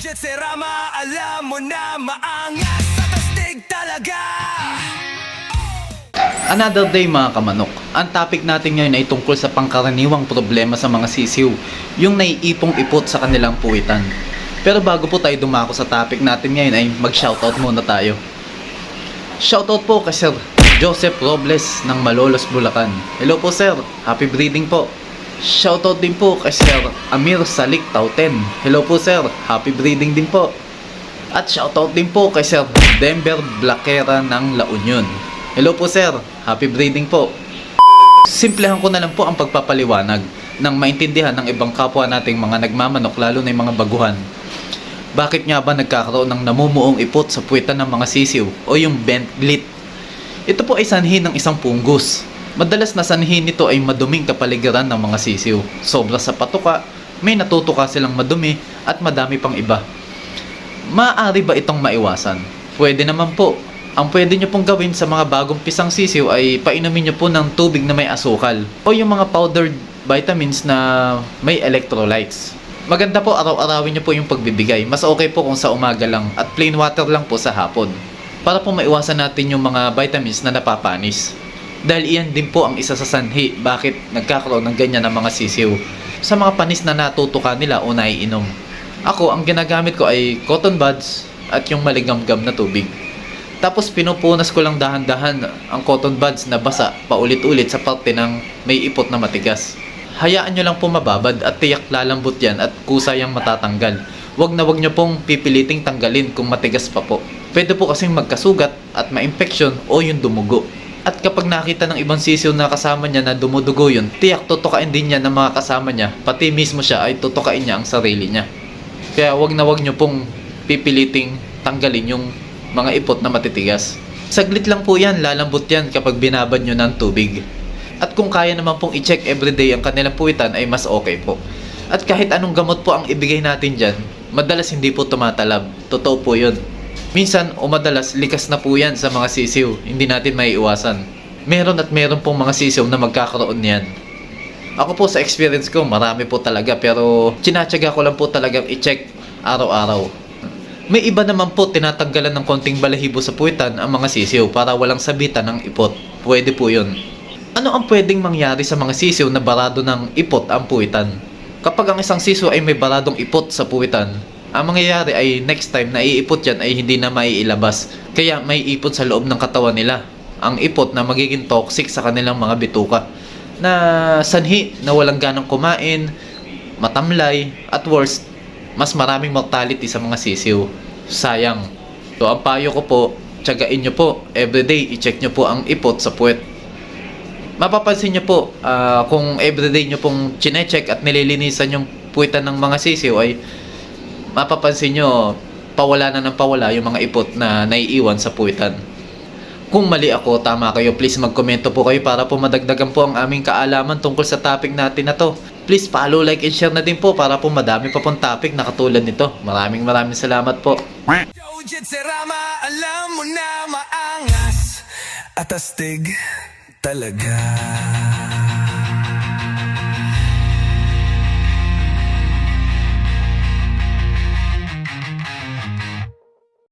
Jet Serama, alam mo na maangas sa tastig talaga Another day mga kamanok. Ang topic natin ngayon ay tungkol sa pangkaraniwang problema sa mga sisiw, yung naiipong ipot sa kanilang puwitan. Pero bago po tayo dumako sa topic natin ngayon ay mag-shoutout muna tayo. Shoutout po kay Sir Joseph Robles ng Malolos, Bulacan. Hello po sir, happy breeding po. Shoutout din po kay Sir Amir Salik Tauten. Hello po sir, happy breeding din po. At shoutout din po kay Sir Denver Blaquera ng La Union. Hello po sir, happy breeding po. Simplehan ko na lang po ang pagpapaliwanag nang maintindihan ng ibang kapwa nating mga nagmamanok lalo na yung mga baguhan. Bakit nga ba nagkakaroon ng namumuong ipot sa puwitan ng mga sisiw o yung bent glit? Ito po ay sanhi ng isang punggus. Madalas na sanhi nito ay maduming kapaligiran ng mga sisiw. Sobra sa patuka, may natutuka silang madumi at madami pang iba. Maaari ba itong maiwasan? Pwede naman po. Ang pwede nyo pong gawin sa mga bagong pisang sisiw ay painumin nyo po ng tubig na may asukal o yung mga powdered vitamins na may electrolytes. Maganda po araw-arawin nyo po yung pagbibigay. Mas okay po kung sa umaga lang at plain water lang po sa hapon. Para po maiwasan natin yung mga vitamins na napapanis. Dahil iyan din po ang isa sa sanhi bakit nagkakaroon ng ganyan ng mga sisiw sa mga panis na natutuka nila o naiinom. Ako, ang ginagamit ko ay cotton buds at yung maligamgam na tubig. Tapos pinupunas ko lang dahan-dahan ang cotton buds na basa paulit-ulit sa parte ng may ipot na matigas. Hayaan nyo lang po mababad at tiyak lalambot yan at kusayang matatanggal. Huwag na huwag nyo pong pipiliting tanggalin kung matigas pa po. Pwede po kasing magkasugat at ma-infection o yung dumugo. At kapag nakita ng ibang sisiw na kasama niya na dumudugo yun, tiyak tutukain din niya ng mga kasama niya, pati mismo siya ay tutukain niya ang sarili niya. Kaya wag na wag nyo pong pipiliting tanggalin yung mga ipot na matitigas. Saglit lang po yan, lalambot yan kapag binabad nyo ng tubig. At kung kaya naman pong i-check everyday ang kanilang puwitan ay mas okay po. At kahit anong gamot po ang ibigay natin dyan, madalas hindi po tumatalab. Totoo po yun. Minsan o madalas likas na po yan sa mga sisiw, hindi natin may iwasan. Meron at meron pong mga sisiw na magkakaroon niyan. Ako po sa experience ko, marami po talaga pero tinatsaga ko lang po talagang i-check araw-araw. May iba naman po tinatanggalan ng konting balahibo sa puwitan ang mga sisiw para walang sabitan ng ipot. Pwede po yun. Ano ang pwedeng mangyari sa mga sisiw na barado ng ipot ang puwitan? Kapag ang isang sisiw ay may baradong ipot sa puwitan, ang mangyayari ay next time na iipot yan ay hindi na maiilabas. Kaya may ipot sa loob ng katawan nila. Ang ipot na magiging toxic sa kanilang mga bituka. Na sanhi na walang ganang kumain, matamlay, at worst, mas maraming mortality sa mga sisiw. Sayang. So ang payo ko po, tsagain nyo po, everyday i-check nyo po ang ipot sa puwet. Mapapansin nyo po, ah, kung everyday nyo pong chinecheck at nililinisan yung puwitan ng mga sisiw ay mapapansin nyo, pawala na ng pawala yung mga ipot na naiiwan sa puwitan. Kung mali ako, tama kayo, please magkomento po kayo para po madagdagan po ang aming kaalaman tungkol sa topic natin na to. Please follow, like, and share na din po para po madami pa pong topic na katulad nito. Maraming maraming salamat po. At astig talaga